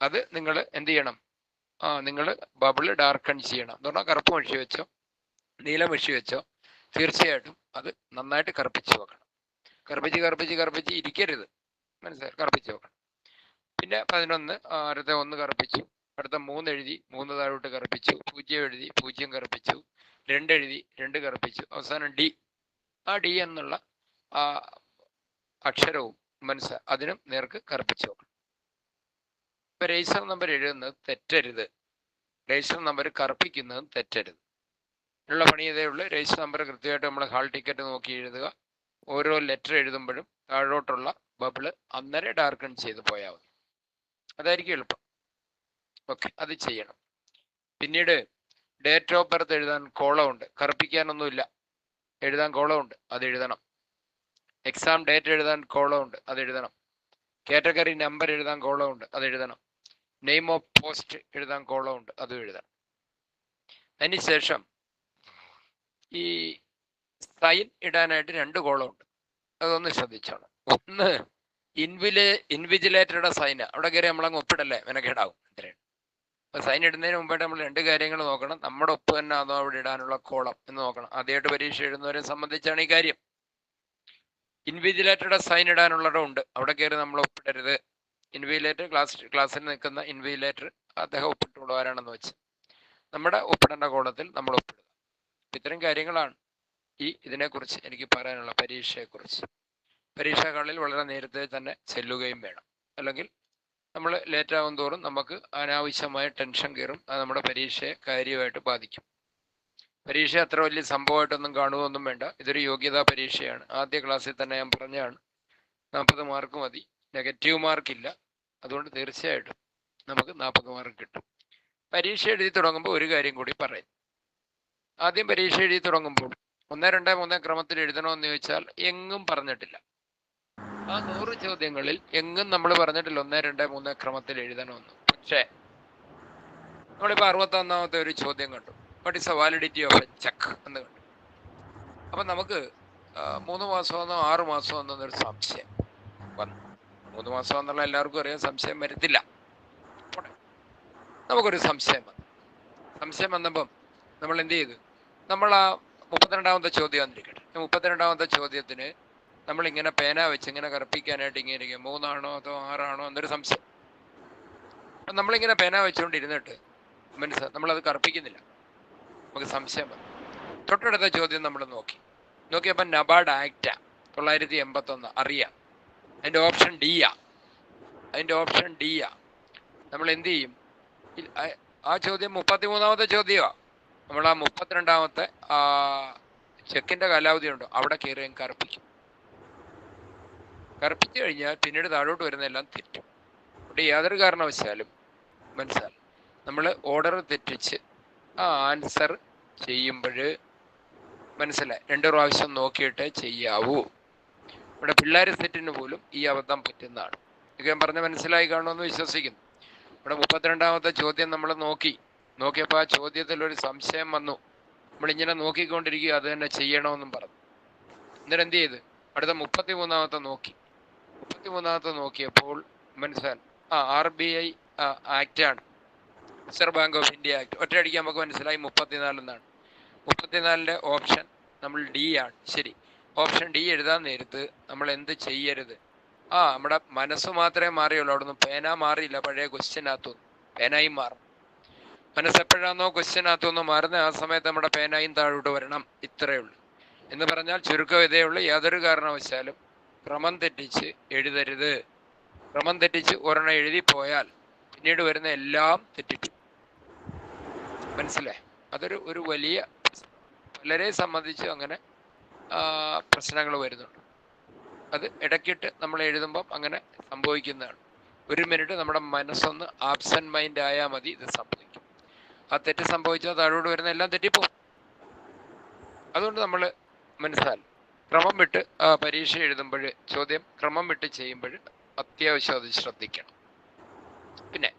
അത് നിങ്ങൾ എന്ത് ചെയ്യണം? ആ നിങ്ങൾ ബബിൾ ഡാർക്കൺ ചെയ്യണം. എന്ന് പറഞ്ഞാൽ കറുപ്പ് മഷി വെച്ചോ നീല മഷി വെച്ചോ തീർച്ചയായിട്ടും അത് നന്നായിട്ട് കറുപ്പിച്ച് വെക്കണം. കറുപ്പിച്ച് കറുപ്പിച്ച് കറുപ്പിച്ച് ഇരിക്കരുത്. മനസ്സിലായി? കറുപ്പിച്ച് വെക്കണം. പിന്നെ പതിനൊന്ന് അടുത്ത ഒന്ന് കറുപ്പിച്ചു. അടുത്ത മൂന്ന് എഴുതി മൂന്ന് താഴോട്ട് കറുപ്പിച്ചു. പൂജ്യം എഴുതി പൂജ്യം കറുപ്പിച്ചു. രണ്ട് എഴുതി രണ്ട് കറുപ്പിച്ചു. അവസാനം ഡി ആ ഡി എന്നുള്ള ആ അക്ഷരവും മനസ്സ് അതിനും നേർക്ക് കറുപ്പിച്ചു വെക്കണം. രജിസ്റ്റർ നമ്പർ എഴുതുന്നത് തെറ്റരുത്. Register number കറുപ്പിക്കുന്നതും തെറ്റരുത്. ഉള്ള പണി ഇതേ ഉള്ളൂ. രജിസ്റ്റർ നമ്പർ കൃത്യമായിട്ട് നമ്മൾ ഹാൾ ടിക്കറ്റ് നോക്കി എഴുതുക. ഓരോ ലെറ്റർ എഴുതുമ്പോഴും താഴോട്ടുള്ള ബബിൾ അന്നേരം ഡാർക്കൺ ചെയ്ത് പോയാൽ മതി. അതായിരിക്കും എളുപ്പം. ഓക്കെ അത് ചെയ്യണം. പിന്നീട് ഡേറ്റ് ഓഫ് ബർത്ത് എഴുതാൻ കോളമുണ്ട്. കറുപ്പിക്കാനൊന്നുമില്ല. എഴുതാൻ കോളമുണ്ട്. അത് എഴുതണം. എക്സാം ഡേറ്റ് എഴുതാൻ കോളമുണ്ട്. അത് എഴുതണം. കാറ്റഗറി നമ്പർ എഴുതാൻ കോളമുണ്ട്. അത് എഴുതണം. നെയിം ഓഫ് പോസ്റ്റ് എഴുതാൻ കോളം ഉണ്ട് അതും എഴുതാം. അതിനുശേഷം ഈ സൈൻ ഇടാനായിട്ട് രണ്ട് കോളമുണ്ട് അതൊന്ന് ശ്രദ്ധിച്ചാണ്. ഒന്ന് ഇൻവിലെ ഇൻവിജിലേറ്ററുടെ സൈന് അവിടെ കയറി നമ്മളങ്ങ് ഒപ്പിടല്ലേ? മെനക്കേടാവും. ഇത്രയാണ് അപ്പൊ സൈൻ ഇടുന്നതിന് മുമ്പായിട്ട് നമ്മൾ രണ്ട് കാര്യങ്ങൾ നോക്കണം. നമ്മുടെ ഒപ്പ് തന്നെ അതോ അവിടെ ഇടാനുള്ള കോളം എന്ന് നോക്കണം. ആദ്യമായിട്ട് പരീക്ഷ എഴുതുന്നവരെ സംബന്ധിച്ചാണ് ഈ കാര്യം. ഇൻവിജിലേറ്ററുടെ സൈൻ ഇടാനുള്ളതും ഉണ്ട് അവിടെ കയറി നമ്മൾ ഒപ്പിടരുത്. ഇൻവിജിലേറ്റർ ക്ലാസ് ക്ലാസ്സിൽ നിൽക്കുന്ന ഇൻവെയിലേറ്റർ അദ്ദേഹം ഒപ്പിട്ടുള്ളവരാണെന്ന് വെച്ച്? നമ്മുടെ ഒപ്പിടേണ്ട കോളത്തിൽ നമ്മൾ ഒപ്പിടുക. ഇത്തരം കാര്യങ്ങളാണ് ഈ ഇതിനെക്കുറിച്ച് എനിക്ക് പറയാനുള്ള പരീക്ഷയെക്കുറിച്ച്. പരീക്ഷാ ഹാളിൽ വളരെ നേരത്തെ തന്നെ ചെല്ലുകയും വേണം. അല്ലെങ്കിൽ നമ്മൾ ലേറ്റ് തോറും നമുക്ക് അനാവശ്യമായ ടെൻഷൻ കയറും. അത് നമ്മുടെ പരീക്ഷയെ കാര്യമായിട്ട് ബാധിക്കും. പരീക്ഷ അത്ര വലിയ സംഭവമായിട്ടൊന്നും കാണുകയൊന്നും വേണ്ട. ഇതൊരു യോഗ്യതാ പരീക്ഷയാണ്. ആദ്യ ക്ലാസ്സിൽ തന്നെ ഞാൻ പറഞ്ഞാണ് നാൽപ്പത് മാർക്ക് മതി. നെഗറ്റീവ് മാർക്ക് ഇല്ല. അതുകൊണ്ട് തീർച്ചയായിട്ടും നമുക്ക് നാൽപ്പത് മാർക്ക് കിട്ടും. പരീക്ഷ എഴുതി തുടങ്ങുമ്പോൾ ഒരു കാര്യം കൂടി പറയും. ആദ്യം പരീക്ഷ എഴുതി തുടങ്ങുമ്പോൾ ഒന്ന് രണ്ട് മൂന്ന് ക്രമത്തിൽ എഴുതണമെന്ന് ചോദിച്ചാൽ എങ്ങും പറഞ്ഞിട്ടില്ല. ആ നൂറ് ചോദ്യങ്ങളിൽ എങ്ങും നമ്മൾ പറഞ്ഞിട്ടില്ല ഒന്ന് രണ്ട് മൂന്ന് ക്രമത്തിൽ എഴുതണമെന്ന് പക്ഷേ നമ്മളിപ്പോൾ അറുപത്തൊന്നാമത്തെ ഒരു ചോദ്യം കണ്ടു. What is a validity of a cheque എന്ന് കണ്ടു. അപ്പം നമുക്ക് മൂന്ന് മാസമെന്നോ ആറ് മാസമെന്നോ എന്നൊരു സംശയം വന്നു. മൂന്ന് മാസം എന്നുള്ള എല്ലാവർക്കും അറിയാം. സംശയം വരത്തില്ല. നമുക്കൊരു സംശയം വന്നു. സംശയം വന്നപ്പം നമ്മൾ എന്ത് ചെയ്തു? നമ്മൾ ആ മുപ്പത്തിരണ്ടാമത്തെ ചോദ്യം വന്നിരിക്കട്ടെ മുപ്പത്തിരണ്ടാമത്തെ ചോദ്യത്തിന് നമ്മൾ ഇങ്ങനെ പേന വെച്ച് ഇങ്ങനെ കറപ്പിക്കാനായിട്ട് ഇങ്ങനെ ഇരിക്കും. മൂന്നാണോ അതോ ആറാണോ എന്നൊരു സംശയം. അപ്പം നമ്മളിങ്ങനെ പേന വെച്ചുകൊണ്ടിരുന്നിട്ട് മനസ്സ് നമ്മളത് കറപ്പിക്കുന്നില്ല. നമുക്ക് സംശയം വന്നു. തൊട്ടടുത്ത ചോദ്യം നമ്മൾ നോക്കി. നോക്കിയപ്പോൾ നബാർഡ് ആക്റ്റാ തൊള്ളായിരത്തി എൺപത്തൊന്ന് അറിയാം. അതിന്റെ ഓപ്ഷൻ ഡി ആ. അതിന്റെ ഓപ്ഷൻ ഡി ആ. നമ്മൾ എന്ത് ചെയ്യും? ആ- ചോദ്യം മുപ്പത്തി മൂന്നാമത്തെ ചോദ്യമാണ് നമ്മൾ ആ മുപ്പത്തിരണ്ടാമത്തെ ആ ചെക്കിന്റെ കാലാവധി ഉണ്ടോ? അവിടെ കയറി അങ്ങ് കറുപ്പിക്കും. കറുപ്പിച്ചു കഴിഞ്ഞാൽ പിന്നീട് താഴോട്ട് വരുന്നതെല്ലാം തെറ്റും. അവിടെ യാതൊരു കാരണവശാലും മനസ്സിലായി നമ്മൾ ഓർഡർ തെറ്റിച്ച് ആ ആൻസർ ചെയ്യുമ്പോൾ മനസ്സിലായി. രണ്ട് പ്രാവശ്യം നോക്കിയിട്ട് ചെയ്യാവൂ. ഇവിടെ പിള്ളേർ സെറ്റിന് പോലും ഈ അബദ്ധം പറ്റുന്നതാണ്. ഇതൊക്കെ പറഞ്ഞ മനസ്സിലായി കാണുമെന്ന് വിശ്വസിക്കുന്നു. ഇവിടെ മുപ്പത്തിരണ്ടാമത്തെ ചോദ്യം നമ്മൾ നോക്കി. നോക്കിയപ്പോൾ ആ ചോദ്യത്തിൽ ഒരു സംശയം വന്നു. നമ്മൾ ഇങ്ങനെ നോക്കിക്കൊണ്ടിരിക്കുക അത് തന്നെ ചെയ്യണമെന്നും പറഞ്ഞു. എന്നിട്ട് എന്ത് ചെയ്ത്? അടുത്ത മുപ്പത്തി മൂന്നാമത്തെ നോക്കി. മുപ്പത്തി മൂന്നാമത്തെ നോക്കിയപ്പോൾ മനസ്സിലായി. ആ ആർ ബി ഐ ആക്റ്റാണ് reserve bank of India act. ഒറ്റയടിക്ക് നമുക്ക് മനസ്സിലായി മുപ്പത്തിനാല് എന്നാണ് മുപ്പത്തിനാലിന്റെ ഓപ്ഷൻ നമ്മൾ ഡി ആണ്. ശരി. ഓപ്ഷൻ ഡി എഴുതാൻ നേരത്ത് നമ്മൾ എന്ത് ചെയ്യരുത്? ആ നമ്മുടെ മനസ്സ് മാത്രമേ മാറിയുള്ളൂ. അവിടുന്ന് പേന മാറിയില്ല. പഴയ ക്വസ്റ്റ്യനകത്തൊന്നും പേനായും മാറും. മനസ്സെപ്പോഴാണോ ക്വസ്റ്റ്യനകത്തുനിന്ന് മാറുന്ന ആ സമയത്ത് നമ്മുടെ പേനായും താഴോട്ട് വരണം. ഇത്രയേ ഉള്ളൂ. എന്ന് പറഞ്ഞാൽ ചുരുക്കം ഇതേ ഉള്ളൂ. യാതൊരു കാരണവശാലും ക്രമം തെറ്റിച്ച് എഴുതരുത്. ക്രമം തെറ്റിച്ച് ഒരെണ്ണം എഴുതി പോയാൽ പിന്നീട് വരുന്ന എല്ലാം തെറ്റിക്കും മനസ്സിലായി? അതൊരു ഒരു വലിയ പലരെ സംബന്ധിച്ച് അങ്ങനെ പ്രശ്നങ്ങൾ വരുന്നുണ്ട്. അത് ഇടയ്ക്കിട്ട് നമ്മൾ എഴുതുമ്പം അങ്ങനെ സംഭവിക്കുന്നതാണ്. ഒരു മിനിറ്റ് നമ്മുടെ മനസ്സൊന്ന് ആബ്സെന്റ് മൈൻഡ് ആയാൽ മതി ഇത് സംഭവിക്കും. ആ തെറ്റ് സംഭവിച്ചാൽ താഴോട്ട് വരുന്ന എല്ലാം തെറ്റിപ്പോവും. അതുകൊണ്ട് നമ്മൾ മനസ്സിലാൽ ക്രമം വിട്ട് പരീക്ഷ എഴുതുമ്പോൾ ചോദ്യം ക്രമം വിട്ട് ചെയ്യുമ്പോൾ അത്യാവശ്യം അത് ശ്രദ്ധിക്കണം. പിന്നെ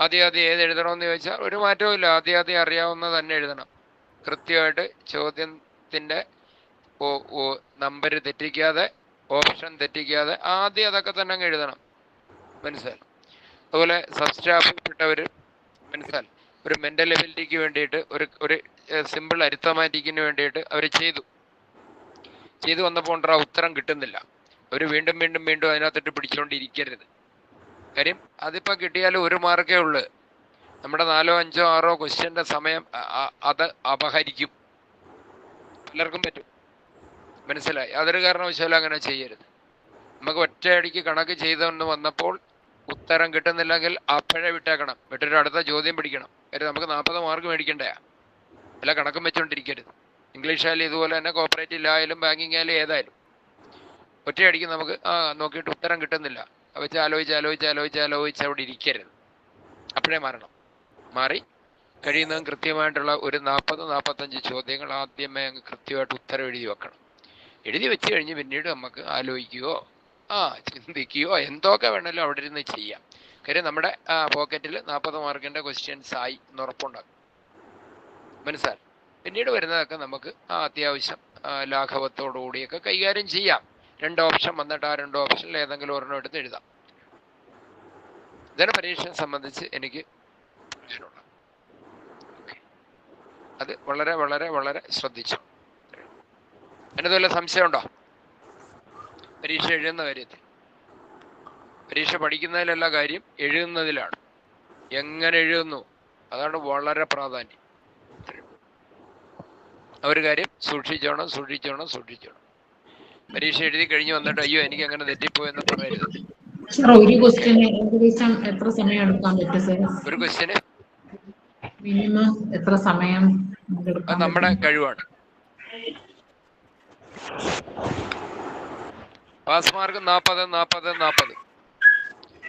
ആദ്യം ആദ്യം ഏത് എഴുതണമെന്ന് ചോദിച്ചാൽ ഒരു മാറ്റവും ഇല്ല. ആദ്യം ആദ്യം അറിയാവുന്ന തന്നെ എഴുതണം. കൃത്യമായിട്ട് ചോദ്യത്തിന്റെ നമ്പർ തെറ്റിക്കാതെ ഓപ്ഷൻ തെറ്റിക്കാതെ ആദ്യം അതൊക്കെ തന്നെ അങ്ങ് എഴുതണം. മനസ്സിലായി? അതുപോലെ സബ്സ്റ്റാഫിൽപ്പെട്ടവർ മനസ്സിലായി? ഒരു മെന്റൽ എബിലിറ്റിക്ക് വേണ്ടിയിട്ട് ഒരു ഒരു സിമ്പിൾ അരിത്തമാറ്റിക്കിന് വേണ്ടിയിട്ട് അവർ ചെയ്തു. ചെയ്തു വന്നപ്പോൾ ഉണ്ടാ ഉത്തരം കിട്ടുന്നില്ല. അവർ വീണ്ടും വീണ്ടും വീണ്ടും അതിനകത്തിട്ട് പിടിച്ചുകൊണ്ടിരിക്കരുത് കാര്യം അതിപ്പോൾ കിട്ടിയാലും ഒരു മാർക്കേ ഉള്ളൂ. നമ്മുടെ നാലോ അഞ്ചോ ആറോ ക്വസ്റ്റ്യന്റെ സമയം അത് അപഹരിക്കും. പലർക്കും പറ്റും. മനസ്സിലായി. അതൊരു കാരണവശാലും അങ്ങനെ ചെയ്യരുത്. നമുക്ക് ഒറ്റയടിക്ക് കണക്ക് ചെയ്തുകൊണ്ട് വന്നപ്പോൾ ഉത്തരം കിട്ടുന്നില്ലെങ്കിൽ അപ്പോഴേ വിട്ടേക്കണം. വിട്ടിട്ട് അടുത്ത ചോദ്യം പിടിക്കണം. കാര്യം നമുക്ക് നാൽപ്പത് മാർക്ക് മേടിക്കണ്ടേ അല്ല കണക്കും വെച്ചുകൊണ്ടിരിക്കരുത് ഇംഗ്ലീഷ് ആയാലും ഇതുപോലെ തന്നെ കോപ്പറേറ്റീവ് ആയാലും ബാങ്കിങ് ആയാലും ഏതായാലും. ഒറ്റയടിക്ക് നമുക്ക് ആ നോക്കിയിട്ട് ഉത്തരം കിട്ടുന്നില്ല. വെച്ച് ആലോചിച്ച് ആലോചിച്ച് ആലോചിച്ച് ആലോചിച്ച് അവിടെ ഇരിക്കരുത്. അപ്പോഴേ മാറണം. മാറി കഴിയുന്നതും കൃത്യമായിട്ടുള്ള ഒരു നാൽപ്പത് നാൽപ്പത്തഞ്ച് ചോദ്യങ്ങൾ ആദ്യമേ അങ്ങ് കൃത്യമായിട്ട് ഉത്തരം എഴുതി വെക്കണം. എഴുതി വെച്ച് കഴിഞ്ഞ് പിന്നീട് നമുക്ക് ആലോചിക്കുകയോ ആ ചിന്തിക്കുകയോ എന്തൊക്കെ വേണമല്ലോ അവിടെ ഇരുന്ന് ചെയ്യാം. കാര്യം നമ്മുടെ പോക്കറ്റിൽ നാൽപ്പത് മാർക്കിന്റെ ക്വസ്റ്റ്യൻസ് ആയി എന്ന് മനസ്സിലായി പിന്നീട് വരുന്നതൊക്കെ നമുക്ക് അത്യാവശ്യം ലാഘവത്തോടുകൂടിയൊക്കെ ലാഘവത്തോടു കൂടിയൊക്കെ കൈകാര്യം ചെയ്യാം. രണ്ട് ഓപ്ഷൻ വന്നിട്ട് ആ രണ്ട് ഓപ്ഷനിൽ ഏതെങ്കിലും ഒരെണ്ണം എടുത്ത് എഴുതാം. ഇതാണ് പരീക്ഷയെ സംബന്ധിച്ച് എനിക്ക്. അത് വളരെ വളരെ വളരെ ശ്രദ്ധിച്ചു? അതിനകത്ത് വല്ല സംശയമുണ്ടോ? പരീക്ഷ എഴുതുന്ന കാര്യത്തിൽ. പരീക്ഷ പഠിക്കുന്നതിലല്ല കാര്യം എഴുതുന്നതിലാണ്. എങ്ങനെ എഴുതുന്നു? അതാണ് വളരെ പ്രാധാന്യം. ആ ഒരു കാര്യം സൂക്ഷിച്ചോണം സൂക്ഷിച്ചോണം സൂക്ഷിച്ചോണം. പരീക്ഷ എഴുതി കഴിഞ്ഞ് വന്നിട്ട് അയ്യോ എനിക്ക് അങ്ങനെ തെറ്റിപ്പോയെന്ന് പറയരുത്. ഒരു ക്വസ്റ്റ്യന് ഏകദേശം എത്ര സമയം എടുക്കാൻ പറ്റും സാർ ഒരു ക്വസ്റ്റ്യന് മിനിമം എത്ര സമയം നമ്മുടെ? കഴിവാണ്. പാസ് മാർക്ക് നാൽപ്പത് നാൽപ്പത് നാൽപ്പത്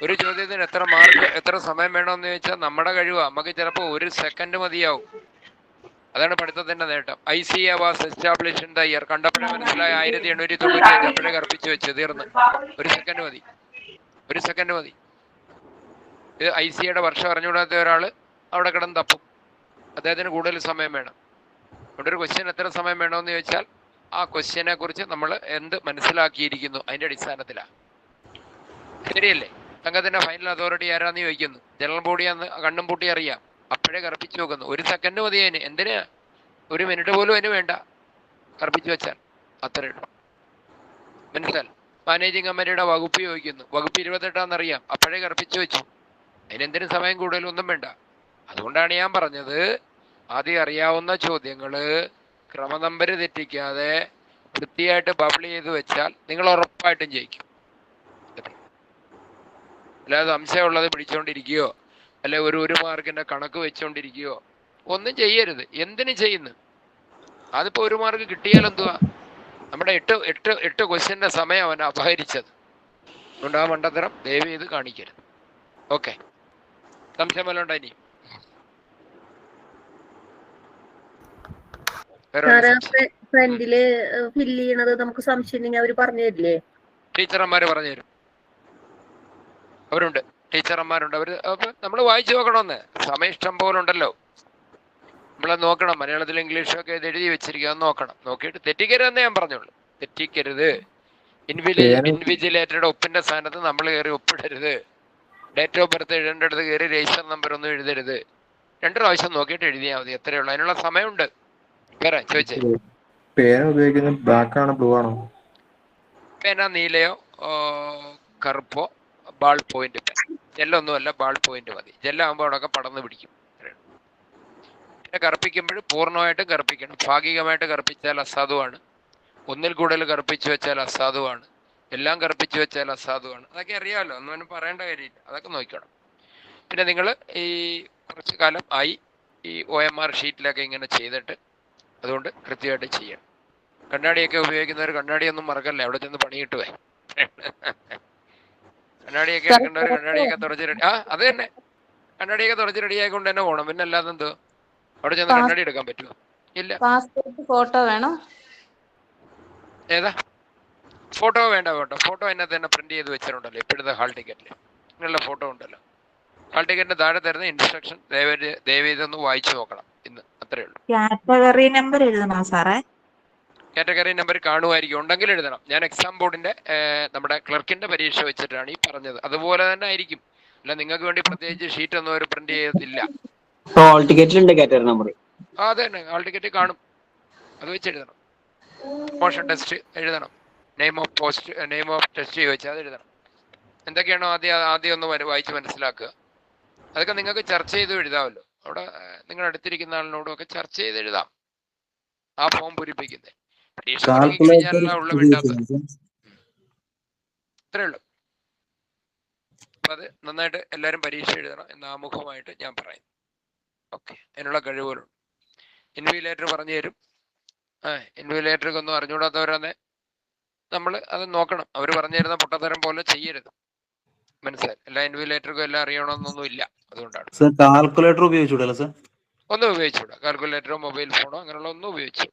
ഒരു ചോദ്യത്തിന് എത്ര മാർക്ക് എത്ര സമയം വേണമെന്ന് ചോദിച്ചാൽ നമ്മുടെ കഴിവാ. നമുക്ക് ചിലപ്പോൾ ഒരു സെക്കൻഡ് മതിയാവും. അതാണ് പഠിത്തത്തിന്റെ നേട്ടം. I C A was establish in the year കണ്ടപ്പോഴേ മനസ്സിലായി ആയിരത്തി എണ്ണൂറ്റി തൊണ്ണൂറ്റി അഞ്ച് അപ്പോഴേ കർപ്പിച്ച് വെച്ച് തീർന്ന്. ഒരു സെക്കൻഡ് മതി. ഒരു സെക്കൻഡ് മതി. ഇത് ഐ സി വർഷം അറിഞ്ഞുകൂടാത്ത ഒരാൾ അവിടെ കിടന്ന് തപ്പും. അദ്ദേഹത്തിന് കൂടുതൽ സമയം വേണം. അവിടെ ഒരു ക്വസ്റ്റ്യൻ എത്ര സമയം വേണമെന്ന് ചോദിച്ചാൽ ആ ക്വസ്റ്റ്യനെ കുറിച്ച് നമ്മൾ എന്ത് മനസ്സിലാക്കിയിരിക്കുന്നു അതിന്റെ അടിസ്ഥാനത്തിലാണ് ശരിയല്ലേ? സംഘത്തിന്റെ ഫൈനൽ അതോറിറ്റി ആരാന്ന് ചോദിക്കുന്നു. ജനറൽ ബോഡിയാന്ന് കണ്ണും പൂട്ടി അറിയാം. അപ്പോഴേ കറപ്പിച്ചു നോക്കുന്നു. ഒരു സെക്കൻഡ് മതി അതിന്. എന്തിനാ? ഒരു മിനിറ്റ് പോലും അതിന് വേണ്ട. കറപ്പിച്ചു വെച്ചാൽ. അത്രേ ഉള്ളൂ. മനസ്സിലാൽ മാനേജിങ് കമ്മിറ്റിയുടെ വകുപ്പ് ചോദിക്കുന്നു. വകുപ്പ് ഇരുപത്തെട്ടാന്നറിയാം. അപ്പോഴേ കറപ്പിച്ചു വെച്ചു. അതിനെന്തിനും സമയം കൂടുതലൊന്നും വേണ്ട. അതുകൊണ്ടാണ് ഞാൻ പറഞ്ഞത് ആദ്യം അറിയാവുന്ന ചോദ്യങ്ങൾ ക്രമനമ്പര് തെറ്റിക്കാതെ വൃത്തിയായിട്ട് ബബിൾ ചെയ്ത് വെച്ചാൽ നിങ്ങൾ ഉറപ്പായിട്ടും ജയിക്കും. അല്ലാതെ സംശയമുള്ളത് പിടിച്ചോണ്ടിരിക്കുകയോ അല്ലെ ഒരു ഒരു മാർക്കിന്റെ കണക്ക് വെച്ചോണ്ടിരിക്കുകയോ ഒന്നും ചെയ്യരുത്. എന്തിനു ചെയ്യുന്നു? അതിപ്പോ ഒരു മാർക്ക് കിട്ടിയാൽ എന്തുവാ? നമ്മുടെ എട്ട് എട്ട് എട്ട് ക്വസ്റ്റ്യന്റെ സമയം അവൻ അപഹരിച്ചത്. അതുകൊണ്ട് ആ മണ്ടത്തരം ദയവ് ചെയ്ത് കാണിക്കരുത്. ഓക്കെ സംശയം വല്ലതും ഉണ്ടോ ഇനി വേറെ വല്ല സാറ് സംശയം? ഫ്രണ്ടിൽ ഫില്ല് ചെയ്യണത് നമുക്ക് സംശയം അവർ പറഞ്ഞു തരില്ലേ? ടീച്ചർമാര് പറഞ്ഞു തരും. അവരുണ്ട്. ടീച്ചർമാരുണ്ട്. അവർ അപ്പൊ നമ്മൾ വായിച്ചു നോക്കണമെന്ന്. സമയം ഇഷ്ടം പോലെ ഉണ്ടല്ലോ. നമ്മളത് നോക്കണം. മലയാളത്തിൽ ഇംഗ്ലീഷും ഒക്കെ എഴുതി വെച്ചിരിക്കുക. നോക്കണം. നോക്കിയിട്ട് തെറ്റിക്കരുതെന്നേ ഞാൻ പറഞ്ഞോളൂ തെറ്റിക്കരുത്. ഇൻവിജിലേറ്ററുടെ ഒപ്പിന്റെ സ്ഥാനത്ത് നമ്മൾ കയറി ഒപ്പിടരുത്. ഡേറ്റ് ഓഫ് ബർത്ത് എഴുതേണ്ടടുത്ത് കയറി രജിസ്റ്റർ നമ്പർ ഒന്നും എഴുതരുത്. രണ്ട് പ്രാവശ്യം നോക്കിയിട്ട് എഴുതിയാൽ മതി. എത്രയുള്ളൂ അതിനുള്ള സമയമുണ്ട്. പേന ഉപയോഗിക്കുന്നത് ബ്ലാക്ക് ആണോ ബ്ലൂ ആണോ? പേന നീലയോ കറുപ്പോ ബാൾ പോയിന്റ് ജെല്ലൊന്നുമല്ല ബാൾ പോയിന്റ് മതി. ജെല്ലാകുമ്പോൾ അവിടെയൊക്കെ പടർന്ന് പിടിക്കും. പിന്നെ കറുപ്പിക്കുമ്പോൾ പൂർണമായിട്ടും കറുപ്പിക്കണം. ഭാഗികമായിട്ട് കറുപ്പിച്ചാൽ അസാധുവാണ്. ഒന്നിൽ കൂടുതൽ കറുപ്പിച്ചു വെച്ചാൽ അസാധുവാണ്. എല്ലാം കറുപ്പിച്ചു വെച്ചാൽ അസാധുവാണ്. അതൊക്കെ അറിയാമല്ലോ. ഒന്നും പറയേണ്ട കാര്യമില്ല. അതൊക്കെ നോക്കണം പിന്നെ നിങ്ങൾ ഈ കുറച്ച് കാലം ആയി ഈ ഒ എം ആർ ഷീറ്റിലൊക്കെ ഇങ്ങനെ ചെയ്തിട്ട് അതുകൊണ്ട് കൃത്യമായിട്ട് ചെയ്യണം. കണ്ണാടിയൊക്കെ ഉപയോഗിക്കുന്നവർ കണ്ണാടിയൊന്നും മറക്കല്ലേ? അവിടെ ചെന്ന് പണി കിട്ടുവേ. കണ്ണാടിയൊക്കെ എടുക്കേണ്ടവർ കണ്ണാടിയൊക്കെ തുടച്ച് റെഡി ആ അത് തന്നെ. കണ്ണാടിയൊക്കെ തുടച്ച് റെഡി ആയിക്കൊണ്ട് തന്നെ പോകണം പിന്നെ അല്ലാതെ എന്തോ അവിടെ ചെന്ന് കണ്ണാടി എടുക്കാൻ പറ്റുമോ ഇല്ല. പാസ്പോർട്ട് ഫോട്ടോ വേണം? ഏതാ? ഫോട്ടോ വേണ്ട ഫോട്ടോ. ഫോട്ടോ അതിനകത്ത് തന്നെ പ്രിന്റ് ചെയ്ത് വെച്ചിട്ടുണ്ടല്ലോ ഇപ്പോഴത്തെ ഹാൾ ടിക്കറ്റിൽ ഇങ്ങനെയുള്ള ഫോട്ടോ ഉണ്ടല്ലോ. ഹാൾ ടിക്കറ്റിന് താഴെ തരുന്ന ഇൻസ്ട്രക്ഷൻ ദയവ് ദയവ് ഇതൊന്ന് വായിച്ചു നോക്കണം ഇന്ന്. അത്രേ ഉള്ളൂ. കാറ്റഗറി നമ്പർ എഴുതണോ സാറേ? കാറ്റഗറി നമ്പർ കാണുമായിരിക്കും. ഉണ്ടെങ്കിൽ എഴുതണം. ഞാൻ എക്സാം ബോർഡിന്റെ നമ്മുടെ ക്ലർക്കിന്റെ പരീക്ഷ വെച്ചിട്ടാണ് ഈ പറഞ്ഞത്. അതുപോലെ തന്നെ ആയിരിക്കും. അല്ല നിങ്ങൾക്ക് വേണ്ടി പ്രത്യേകിച്ച് ഷീറ്റ് ഒന്നും അവർ പ്രിന്റ് ചെയ്തില്ല ഹോൾ ടിക്കറ്റിലുണ്ട് കാറ്റഗറി നമ്പർ ആ അതെ തന്നെ. ഹാൾ ടിക്കറ്റ് കാണും. അത് വെച്ച് എഴുതണം. മോഷൻ ടെസ്റ്റ് എഴുതണം. Name of post name of test ചോദിച്ചാൽ അത് എഴുതണം. എന്തൊക്കെയാണോ ആദ്യം ആദ്യം ഒന്ന് വായിച്ച് മനസ്സിലാക്കുക. അതൊക്കെ നിങ്ങൾക്ക് ചർച്ച ചെയ്ത് എഴുതാമല്ലോ. അവിടെ നിങ്ങൾ അടുത്തിരിക്കുന്ന ആളിനോടും ഒക്കെ ചർച്ച ചെയ്ത് എഴുതാം. ആ ഫോം പൂരിപ്പിക്കുന്നത് പരീക്ഷ തുടങ്ങി ഉള്ള ഇത്രേ ഉള്ളൂ. അപ്പൊ അത് നന്നായിട്ട് എല്ലാവരും പരീക്ഷ എഴുതണം എന്ന് ആമുഖമായിട്ട് ഞാൻ പറയും ഓക്കെ. അതിനുള്ള കഴിവുകളുണ്ട് ഇൻവിലേറ്റർ പറഞ്ഞു തരും. ആ ഇൻവിലേറ്ററൊക്കെ ഒന്നും അറിഞ്ഞുകൂടാത്തവരാന്നെ നമ്മൾ അത് നോക്കണം. അവർ പറഞ്ഞു തരുന്ന പൊട്ടത്തരം പോലെ ചെയ്യരുത്. മനസ്സിലായി? എല്ലാ ഇൻവിലേറ്റർക്കും എല്ലാം അറിയണമെന്നൊന്നും ഇല്ല അതുകൊണ്ടാണ്. സർ കാൽക്കുലേറ്റർ ഉപയോഗിച്ചുകൂടല്ലോ സർ? ഒന്നും ഉപയോഗിച്ചുകൂടാ. കാൽക്കുലേറ്ററോ മൊബൈൽ ഫോണോ അങ്ങനെയുള്ള ഒന്നും ഉപയോഗിച്ചു.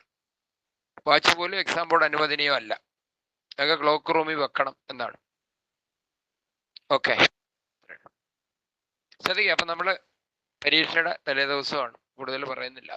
വാച്ച് പോലും എക്സാം ബോർഡ് അനുവദനീയമല്ല അതൊക്കെ ക്ലോക്ക് റൂമിൽ വെക്കണം എന്നാണ്. ഓക്കെ ശ്രദ്ധിക്കുക. അപ്പം നമ്മൾ പരീക്ഷയുടെ തലേ ദിവസമാണ് കൂടുതൽ പറയുന്നില്ല.